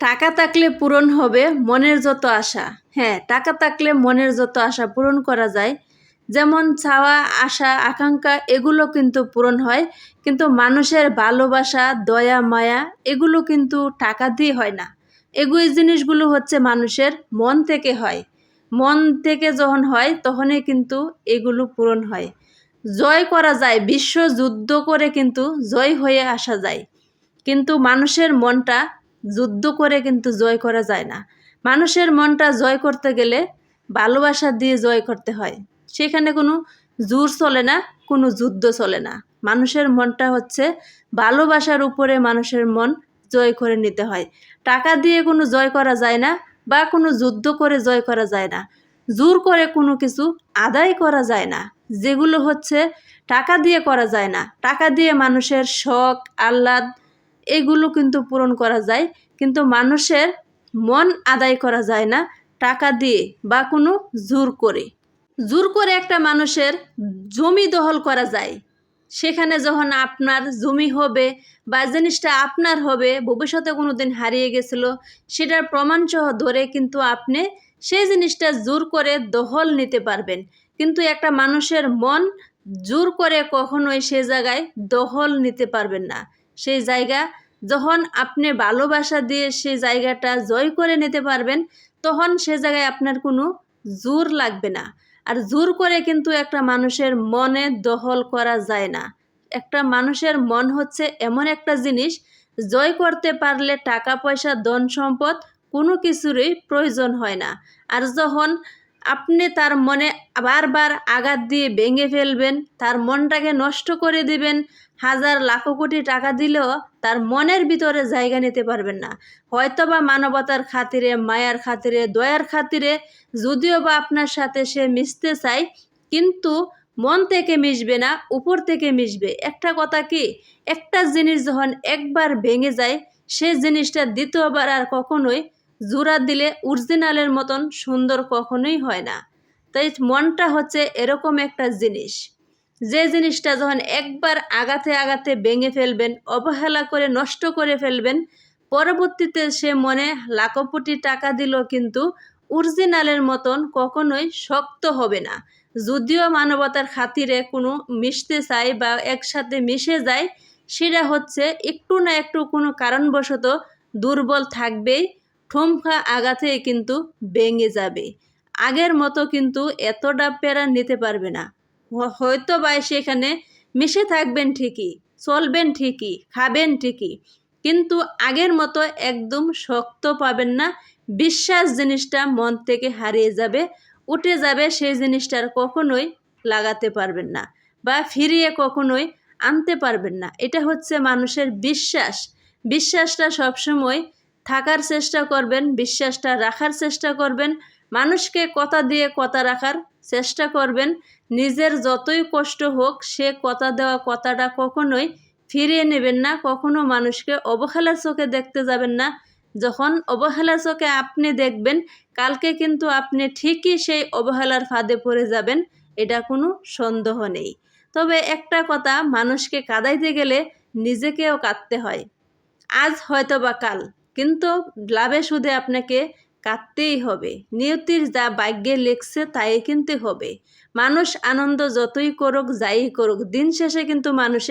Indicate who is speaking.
Speaker 1: টাকা থাকলে পূরণ হবে মনের যত আশা। হ্যাঁ টাকা থাকলে মনের যত আশা পূরণ করা যায়। যেমন চাওয়া, আশা, আকাঙ্ক্ষা, এগুলো কিন্তু পূরণ হয়। কিন্তু মানুষের ভালোবাসা, দয়া, মায়া, এগুলো কিন্তু টাকা দিয়ে হয় না। এগুলো জিনিসগুলো হচ্ছে মানুষের মন থেকে হয়। মন থেকে যখন হয়, তখনই কিন্তু এগুলো পূরণ হয়। জয় করা যায়, বিশ্ব যুদ্ধ করে কিন্তু জয় হয়ে আসা যায়। কিন্তু মানুষের মনটা যুদ্ধ করে কিন্তু জয় করা যায় না। মানুষের মনটা জয় করতে গেলে ভালোবাসা দিয়ে জয় করতে হয়। সেখানে কোনো জোর চলে না, কোনো যুদ্ধ চলে না। মানুষের মনটা হচ্ছে ভালোবাসার উপরে মানুষের মন জয় করে নিতে হয়। টাকা দিয়ে কোনো জয় করা যায় না বা কোনো যুদ্ধ করে জয় করা যায় না। জোর করে কোনো কিছু আদায় করা যায় না। যেগুলো হচ্ছে টাকা দিয়ে করা যায় না। টাকা দিয়ে মানুষের শখ, আহ্লাদ এগুলো কিন্তু পূরণ করা যায়। কিন্তু মানুষের মন আদায় করা যায় না টাকা দিয়ে বা কোনো জোর করে। জোর করে একটা মানুষের জমি দখল করা যায়। সেখানে যখন আপনার জমি হবে বা জিনিসটা আপনার হবে, ভবিষ্যতে কোনো দিন হারিয়ে গেছিল, সেটার প্রমাণসহ ধরে কিন্তু আপনি সেই জিনিসটা জোর করে দখল নিতে পারবেন। কিন্তু একটা মানুষের মন জোর করে কখনোই সে জায়গায় দখল নিতে পারবেন না। সেই জায়গা যখন আপনি ভালোবাসা দিয়ে সে জায়গাটা জয় করে নিতে পারবেন, তখন সে জায়গায় আপনার কোনো জোর লাগবে না। আর জোর করে কিন্তু একটা মানুষের মনে দখল করা যায় না। একটা মানুষের মন হচ্ছে এমন একটা জিনিস, জয় করতে পারলে টাকা, পয়সা, ধন সম্পদ কোনো কিছুরই প্রয়োজন হয় না। আর যখন আপনি তার মনে বারবার আঘাত দিয়ে ভেঙে ফেলবেন, তার মনটাকে নষ্ট করে দিবেন হাজার লাখো কোটি টাকা দিলেও তার মনের ভিতরে জায়গা নিতে পারবেন না। হয়তো বা মানবতার খাতিরে, মায়ার খাতিরে, দয়ার খাতিরে, যদিও বা আপনার সাথে সে মিশতে চায়, কিন্তু মন থেকে মিশবে না, উপর থেকে মিশবে। একটা কথা কি? একটা জিনিস যখন একবার ভেঙে যায়, সে জিনিসটা দ্বিতীয়বার আর কখনোই জোড়া দিলে অরিজিনালের মতন সুন্দর কখনোই হয় না। তাই মনটা হচ্ছে এরকম একটা জিনিস। যে জিনিসটা যখন একবার আগাতে আগাতে ভেঙে ফেলবেন, অবহেলা করে নষ্ট করে ফেলবেন, পরবর্তীতে সে মনে লাখোপটি টাকা দিল কিন্তু অরিজিনালের মতন কখনোই শক্ত হবে না। যদিও মানবতার খাতিরে কোনো মিশতে চায় বা একসাথে মিশে যায়, সেটা হচ্ছে একটু না একটু কোনো কারণবশত দুর্বল থাকবেই, ঠুমকা আঘাতে কিন্তু ভেঙে যাবে। আগের মতো কিন্তু এতটা প্যারা নিতে পারবে না। হয়তো বা সেখানে মিশে থাকবেন ঠিকই, চলবেন ঠিকই, খাবেন ঠিকই, কিন্তু আগের মতো একদম শক্ত পাবেন না, বিশ্বাস জিনিসটা মন থেকে হারিয়ে যাবে, উঠে যাবে সেই জিনিসটার কখনোই লাগাতে পারবেন না বা ফিরিয়ে কখনোই আনতে পারবেন না। এটা হচ্ছে মানুষের বিশ্বাস। বিশ্বাসটা সবসময় থাকার চেষ্টা করবেন, বিশ্বাসটা রাখার চেষ্টা করবেন মানুষকে কথা দিয়ে কথা রাখার চেষ্টা করবেন। নিজের যতই কষ্ট হোক, সে কথা দেওয়া কথাটা কখনোই ফিরিয়ে নেবেন না, কখনো মানুষকে অবহেলা চোখে দেখতে যাবেন না। যখন অবহেলা চোখে আপনি দেখবেন, কালকে কিন্তু আপনি ঠিকই সেই অবহেলার ফাঁদে পড়ে যাবেন, এটা কোনো সন্দেহ নেই। তবে একটা কথা, মানুষকে কাঁদাইতে গেলে নিজেকেও কাঁদতে হয়। আজ হয়তো বা কাল, কিন্তু লাভে সুদে আপনাকে কাঁদতেই হবে। নিয়তির যা ভাগ্যে লেখছে তাই কিনতে হবে। মানুষ আনন্দ যতই করুক, যাই করুক, দিন শেষে কিন্তু মানুষের